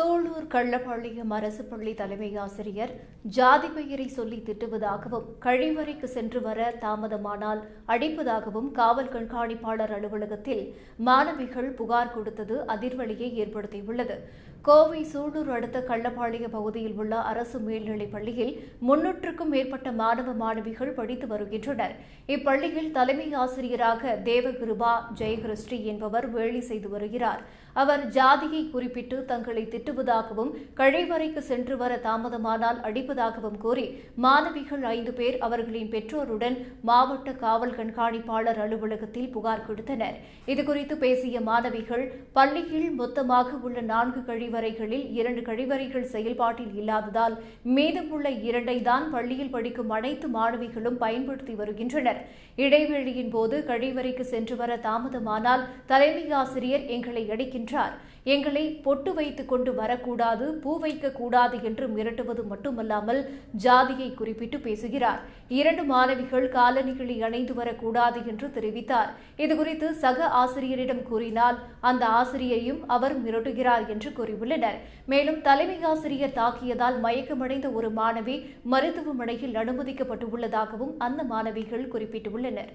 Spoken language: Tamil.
சோளூர் கள்ளப்பாளையம் அரசு பள்ளி தலைமை ஆசிரியர் ஜாதி பெயரை சொல்லி திட்டுவதாகவும் கழிவறைக்கு சென்று வர தாமதமானால் அடிப்பதாகவும் காவல் கண்காணிப்பாளர் அலுவலகத்தில் மாணவிகள் புகார் கொடுத்தது அதிர்வலியை ஏற்படுத்தியுள்ளது. கோவை சூலூர் அடுத்த கள்ளப்பாளையம் பகுதியில் உள்ள அரசு மேல்நிலைப் பள்ளியில் முன்னூற்றுக்கும் மேற்பட்ட மாணவ மாணவிகள் படித்து வருகின்றனர். இப்பள்ளியில் தலைமை ஆசிரியராக தேவகிருபா ஜெயகிருஷ்டி என்பவர் வேலை செய்து வருகிறார். அவர் ஜாதியை குறிப்பிட்டு தங்களை திட்டுவதாகவும் கழிவறைக்கு சென்று வர தாமதமானால் அடிப்பதாகவும் கூறி மாணவிகள் ஐந்து பேர் அவர்களின் பெற்றோருடன் மாவட்ட காவல் கண்காணிப்பாளர் அலுவலகத்தில் புகார் கொடுத்தனர். இதுகுறித்து பேசிய மாணவிகள் பள்ளியில் மொத்தமாக உள்ள நான்கு கழிவறைகளில் இரண்டு கழிவறைகள் செயல்பாட்டில் இல்லாததால் மீதமுள்ள இரண்டை தான் பள்ளியில் படிக்கும் அனைத்து மாணவிகளும் பயன்படுத்தி வருகின்றனர். இடைவெளியின் போது கழிவறைக்கு சென்று வர தாமதமானால் தலைமை ஆசிரியர் எங்களை அடிக்கின்றார். எங்களை பொட்டு வைத்துக் கொண்டு வரக்கூடாது பூ வைக்க கூடாது என்று மிரட்டுவது மட்டுமல்லாமல் ஜாதியை குறிப்பிட்டு பேசுகிறார். இரண்டு மாணவிகள் காலணிகளை அணைந்து வரக்கூடாது என்று தெரிவித்தார். இதுகுறித்து சக ஆசிரியரிடம் கூறினால் அந்த ஆசிரியரையும் அவர் மிரட்டுகிறார் என்று கூறியுள்ளனர். மேலும் தலைமை ஆசிரியர் தாக்கியதால் மயக்கமடைந்த ஒரு மாணவி மருத்துவமனையில் அனுமதிக்கப்பட்டுள்ளதாகவும் அந்த மாணவிகள் குறிப்பிட்டுள்ளனர்.